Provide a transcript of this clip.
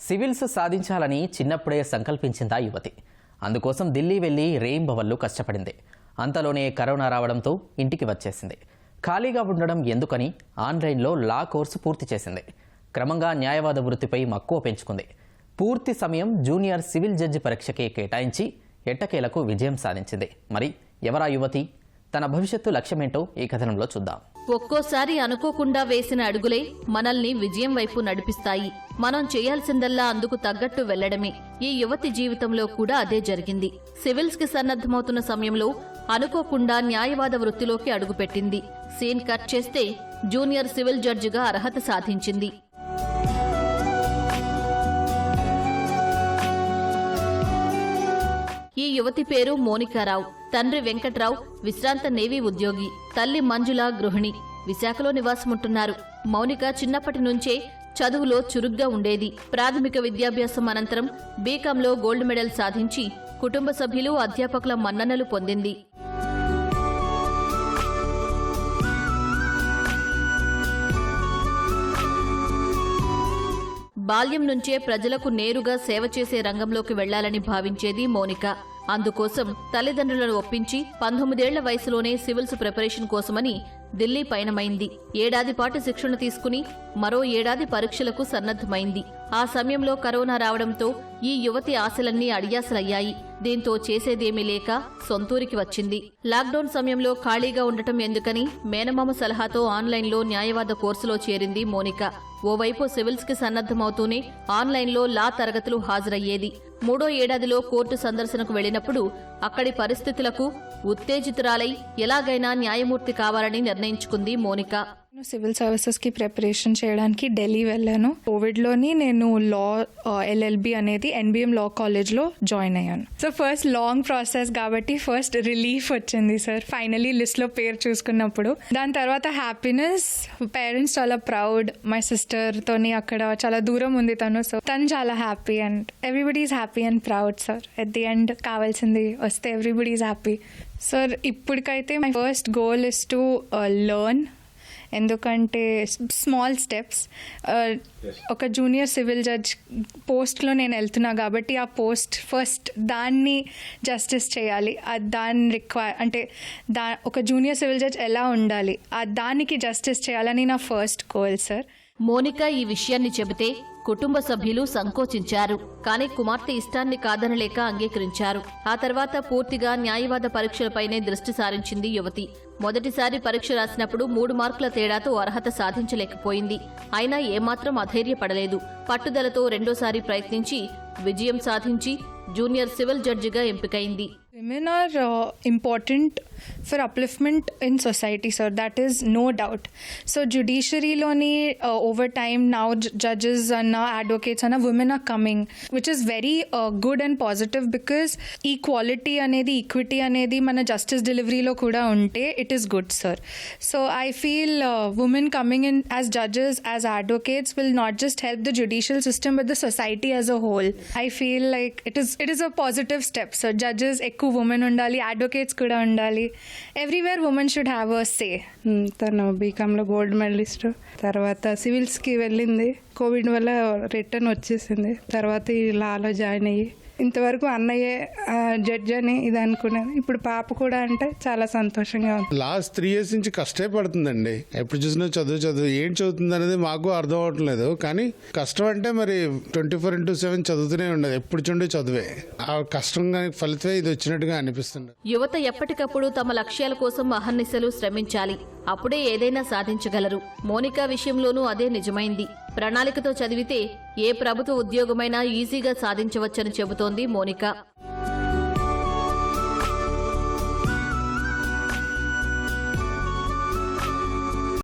Civils సాధించాలని చిన్నప్పుడే సంకల్పించిందా యువతి. అందుకోసం ఢిల్లీ వెళ్ళి రేయింబవళ్ళు కష్టపడింది. అంతలోనే కరోనా రావడంతో ఇంటికి వచ్చేసింది. ఖాళీగా ఉండడం ఎందుకని ఆన్లైన్లో లా కోర్సు పూర్తి చేసింది. క్రమంగా న్యాయవాద వృత్తిపై మక్కువ పెంచుకుంది. పూర్తి సమయం జూనియర్ సివిల్ జడ్జి పరీక్షకే కేటాయించి ఎట్టకేలకు విజయం సాధించింది. మరి ఎవరా యువతి? తన భవిష్యత్తు లక్ష్యమేంటో ఈ కథనంలో చూద్దాం. ఒక్కోసారి అనుకోకుండా వేసిన అడుగులే మనల్ని విజయం వైపు నడిపిస్తాయి. మనం చేయాల్సిందల్లా అందుకు తగ్గట్టు వెళ్ళడమే ఈ యువతి జీవితంలో కూడా అదే జరిగింది. సివిల్స్కి సన్నద్ధమవుతున్న సమయంలో అనుకోకుండా న్యాయవాద వృత్తిలోకి అడుగుపెట్టింది. సీన్ కట్ చేస్తే జూనియర్ సివిల్ జడ్జిగా అర్హత సాధించింది. ఈ యువతి పేరు మోనికారావు. తండ్రి వెంకట్రావు విశ్రాంత నేవీ ఉద్యోగి. తల్లి మంజుల గృహిణి. విశాఖలో నివాసముంటున్నారు. మౌనిక చిన్నప్పటి నుంచే చదువులో చురుగ్గా ఉండేది. ప్రాథమిక విద్యాభ్యాసం అనంతరం బీకాంలో గోల్డ్ మెడల్ సాధించి కుటుంబ సభ్యులు అధ్యాపకుల మన్ననలు పొందింది. బాల్యం నుంచే ప్రజలకు నేరుగా సేవ చేసే రంగంలోకి వెళ్ళాలని భావించేది మోనిక. అందుకోసం తల్లిదండ్రులను ఒప్పించి పంతొమ్మిదేళ్ళ వయసులోనే సివిల్స్ ప్రిపరేషన్ కోసమని ఢిల్లీ పయనమైంది. ఏడాది పాటు శిక్షణ తీసుకుని మరో ఏడాది పరీక్షలకు సన్నద్ధమైంది. ఆ సమయంలో కరోనా రావడంతో ఈ యువతి ఆశలన్నీ అడియాసలయ్యాయి. దీంతో చేసేదేమీ లేక సొంతూరికి వచ్చింది. లాక్డౌన్ సమయంలో ఖాళీగా ఉండటం ఎందుకని మేనమామ సలహాతో ఆన్లైన్లో న్యాయవాద కోర్సులో చేరింది మోనిక. ఓవైపు సివిల్స్కి సన్నద్ధమవుతూనే ఆన్లైన్లో లా తరగతులు హాజరయ్యేది. మూడో ఏడాదిలో కోర్టు సందర్శనకు వెళ్ళినప్పుడు అక్కడి పరిస్థితులకు ఉత్తేజితురాలై ఎలాగైనా న్యాయమూర్తి కావాలని నిర్ణయించుకుంది మోనికా. నేను సివిల్ సర్వీసెస్కి ప్రిపరేషన్ చేయడానికి ఢిల్లీ వెళ్ళాను. కోవిడ్లోని నేను లా ఎల్ఎల్బి అనేది ఎన్బిఎం లా కాలేజ్లో జాయిన్ అయ్యాను. సో ఫస్ట్ లాంగ్ ప్రాసెస్ కాబట్టి ఫస్ట్ రిలీఫ్ వచ్చింది సార్. ఫైనలీ లిస్ట్లో పేరు చూసుకున్నప్పుడు. దాని తర్వాత హ్యాపీనెస్ పేరెంట్స్ చాలా ప్రౌడ్ మై సిస్టర్తోని అక్కడ చాలా దూరం ఉంది తను. సో తను చాలా happy and everybody is happy and proud sir. At the end కావాల్సింది వస్తే ఎవ్రీబడి ఈజ్ హ్యాపీ. సార్ ఇప్పటికైతే my first goal is to learn ఎందుకంటే స్మాల్ స్టెప్స్ ఒక జూనియర్ సివిల్ జడ్జ్ పోస్ట్లో నేను వెళ్తున్నా కాబట్టి ఆ పోస్ట్ ఫస్ట్ దాన్ని జస్టిస్ చేయాలి. ఆ దాన్ని రిక్వైర్ అంటే దా ఒక జూనియర్ సివిల్ జడ్జ్ ఎలా ఉండాలి? ఆ దానికి జస్టిస్ చేయాలని నా ఫస్ట్ గోల్ సార్ మోనిక ఈ విషయాన్ని చెబితే కుటుంబ సభ్యులు సంకోచించారు. కానీ కుమార్తె ఇష్టాన్ని కాదనలేక అంగీకరించారు. ఆ తర్వాత పూర్తిగా న్యాయవాద పరీక్షలపైనే దృష్టి సారించింది యువతి. మొదటిసారి పరీక్ష రాసినప్పుడు మూడు మార్కుల తేడాతో అర్హత సాధించలేకపోయింది. అయినా ఏమాత్రం అధైర్యపడలేదు. పట్టుదలతో రెండోసారి ప్రయత్నించి విజయం సాధించి జూనియర్ సివిల్ జడ్జిగా ఎంపికైంది. Women important for upliftment in society, sir. That is no doubt. So, judiciary loni uh, over time now judges and now advocates and uh, women are coming, which is very uh, good and positive because equality anedi equity anedi mana justice delivery lo kuda unte it is good, sir. So, I feel uh, women coming in as judges as advocates will not just help the judicial system but the society as a whole. I feel like it is it is a positive step, sir. Judges ekku women undali, advocates kuda undali. Everywhere women should have a say తను బీకామ్లో gold medallist తర్వాత సివిల్స్కి వెళ్ళింది. Covid వల్ల return వచ్చేసింది. తర్వాత ఈ లాలో join అయ్యి ఇంతవరకు అన్నయ్యే జడ్జ్ అని ఇది అనుకున్నాను. ఇప్పుడు పాప కూడా అంటే చాలా సంతోషంగా ఉంది. లాస్ట్ త్రీ ఇయర్స్ నుంచి కష్టే పడుతుందండి ఎప్పుడు చూసినా చదువు చదువు. ఏం చదువుతుంది అనేది మాకు అర్థం అవట్లేదు. కానీ కష్టం అంటే మరి ట్వంటీ ఫోర్ ఇంటూ సెవెన్ చదువుతూనే ఉండదు. ఎప్పుడు చూండి చదువే. ఆ కష్టంగా ఫలితమే ఇది వచ్చినట్టుగా అనిపిస్తుంది. యువత ఎప్పటికప్పుడు తమ లక్ష్యాల కోసం అహర్నిశలు శ్రమించాలి. అప్పుడే ఏదైనా సాధించగలరు. మోనికా విషయంలోనూ అదే నిజమైంది. ప్రణాళికతో చదివితే ఏ ప్రభుత్వ ఉద్యోగమైనా ఈజీగా సాధించవచ్చని చెబుతోంది మోనిక.